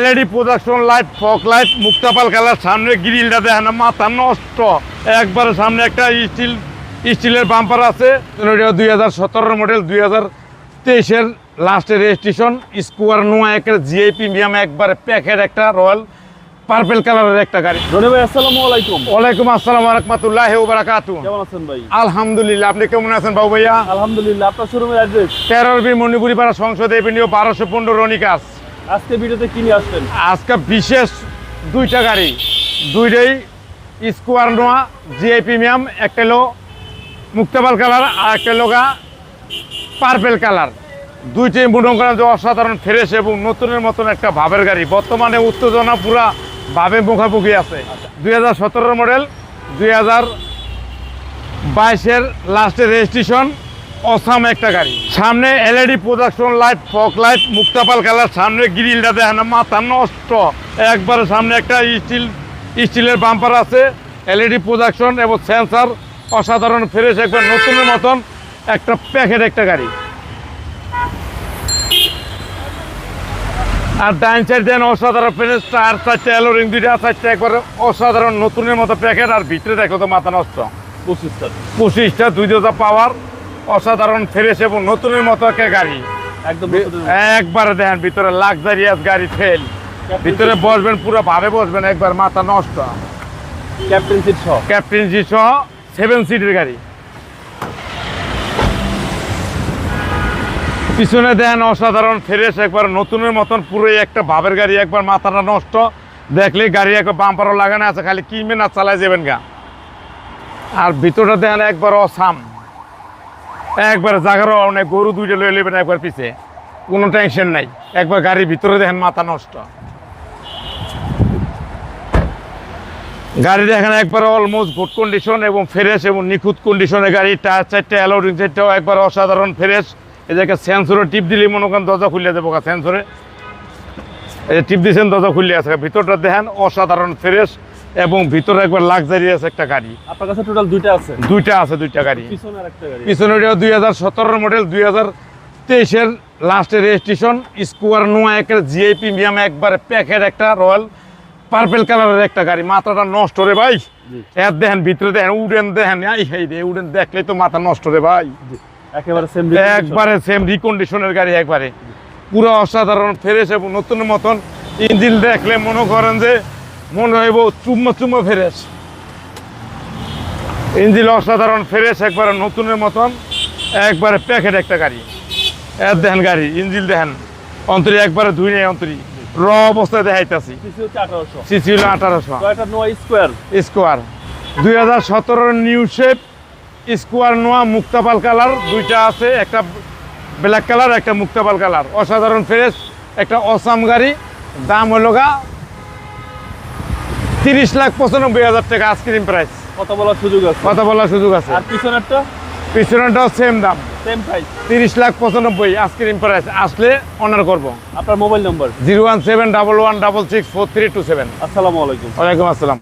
LED production light fog light মুক্তাপাল colour সামনে গ্রিলটা দেখেন না, মাথা নষ্ট। একবারে সামনে একটা স্টিল স্টিলের বাম্পার আছে। দুই হাজার সতেরো মডেল দুই হাজার তেইশের লাস্টের রেজিস্ট্রেশন স্কোয়ার নোয়া একের জিআই প্রিমিয়াম একবারে প্যাকেট একটা রয়্যাল পার্পেল কালারের একটা গাড়ি। রনি ভাই আসসালামু আলাইকুম। ওয়ালাইকুম আসসালাম রহমতুল্লাহ বারাকাতু কেমন আছেন ভাই? আলহামদুলিল্লাহ আপনি কেমন আছেন বাবু ভাইয়া? আলহামদুলিল্লাহ আপনার শোরুমের অ্যাড্রেস তেরোর বি মণিপুরি পাড়া সংসদ এভিনিউ বারোশো পনেরো রনিকাস। আজকে ভিডিওতে কি নিয়ে আসছেন? আজকে বিশেষ দুইটা গাড়ি। দুইটাই স্কোয়ার নোয়া জিআই প্রিমিয়াম একটা হলো মুক্তাবাল কালার আর একটা লোগা পার্পেল কালার। দুইটাই যে অসাধারণ ফ্রেশ এবং নতুনের মতন একটা ভাবের গাড়ি। বর্তমানে উত্তেজনা পুরা ভাবে মুখামুখি আছে। দুই হাজার সতেরো মডেল দুই হাজার বাইশের লাস্টের রেজিস্ট্রেশন অসাম একটা গাড়ি। সামনে LED production light fog light মুক্তাপাল colour সামনে গ্রিলটা দেখেন না, মাথা নষ্ট। একবারে সামনে একটা স্টিল স্টিলের বাম্পার আছে এলইডি প্রোডাকশন এবং সেন্সার অসাধারণ ফ্রেশ একবার নতুনের মতন একটা প্যাকেট একটা গাড়ি। আর ডাইন সাইড দেন অসাধারণ ফ্রেশ চার চারটে এলোরিং দুইটা চারটে একবারে অসাধারণ নতুনের মতো প্যাকেট আর ভিতরে দেখো তো মাথা নষ্ট। পঁচিশটা পঁচিশটা দুই দুটা পাওয়ার অসাধারণ ফ্রেশ এবং নতুনের মতো একটা গাড়ি। একদম একবারে দেখেন ভিতরে লাক্সারিয়াস গাড়ি ফেল ভিতরে বসবেন পুরো ভাবে বসবেন একবার মাথা নষ্ট। ক্যাপ্টেন সিট সহ। ক্যাপ্টেন সহ সেভেন সিটের গাড়ি। পিছনে দেন অসাধারণ ফ্রেশ একবার নতুনের মতন পুরোই একটা ভাবের গাড়ি একবার মাথাটা নষ্ট। দেখলে গাড়ি একবার বাম্পারও লাগানো আছে খালি কিনবেন আর চালায় যাবেন গা। আর ভিতরটা দেন একবার অসাম। একবার জাগারও অনেক গরু দুইটা লয়ে নেবেন একবার পিছে। কোনো টেনশন নাই। একবার গাড়ির ভিতরে দেখেন মাথা নষ্ট। গাড়ি দেখেন একবার অলমোস্ট গুড কন্ডিশন এবং ফ্রেশ এবং নিখুঁত কন্ডিশনে গাড়ি টায়ার চারটে অ্যালোরিং চারটেও একবার অসাধারণ ফ্রেশ এদেরকে সেন্সরে টিপ দিলে মনে করেন দরজা খুলে দেবো সেন্সরে এই টিপ দিয়েছেন দরজা খুলে আছে। ভিতরটা দেখেন অসাধারণ ফ্রেশ এবং ভিতরে একবার লাক্সারিয়াস একটা গাড়ি। আপনার কাছে টোটাল দুইটা আছে? দুইটা আছে দুইটা গাড়ি। পিছনে আরেকটা গাড়ি পিছনেটাও দুই হাজার সতেরো মডেল দুই হাজার তেইশের লাস্টের রেজিস্ট্রেশন স্কোয়ার নোয়া একের জিআই প্রিমিয়াম একবারে প্যাকেট একটা রয়্যাল পার্পেল কালারের একটা গাড়ি। মাথাটা নষ্ট রে ভাই। এর দেখেন ভিতরে দেখেন উডেন দেখেন। আই হাই রে উডেন দেখলেই তো মাথা নষ্ট রে ভাই। একেবারে সেম একবারে সেম রিকন্ডিশনের গাড়ি একবারে। পুরো অসাধারণ ফ্রেশ এবং নতুন মতন। ইঞ্জিন দেখলে মনে করেন যে মনে হইব চুম্মা চুম্মা ফ্রেশ। ইঞ্জিন অসাধারণ ফ্রেশ একবারে নতুনের মতন একবারে প্যাকেট একটা গাড়ি। এর দেখেন গাড়ি ইঞ্জিন দেখেন অন্তরি একবারে ধুই নেই অন্তরি। র অবস্থায় দেখাইতেছি। আঠারোশো। সিসি হলো আঠারোশো। Noah square? স্কোয়ার। দুই হাজার সতেরোর নিউ শেপ স্কোয়ার নোয়া মুক্তাপাল কালার দুইটা আছে একটা ব্ল্যাক কালার একটা মুক্তাপাল কালার। অসাধারণ ফ্রেশ একটা অসাম গাড়ি দাম হলো গা তিরিশ লাখ পঁচানব্বই হাজার টাকা আইসক্রিম প্রাইস কথা বলার সুযোগ আছে। কথা বলার সুযোগ আছে। আর পিছনেরটা? পিছনেরটাও সেম দাম। সেম প্রাইস তিরিশ লাখ পঁচানব্বই আইসক্রিম প্রাইস আসলে অনার করব। আপনার mobile number zero one seven double one double six four three two seven. আসসালামু আলাইকুম। ওয়ালাইকুম আসসালাম।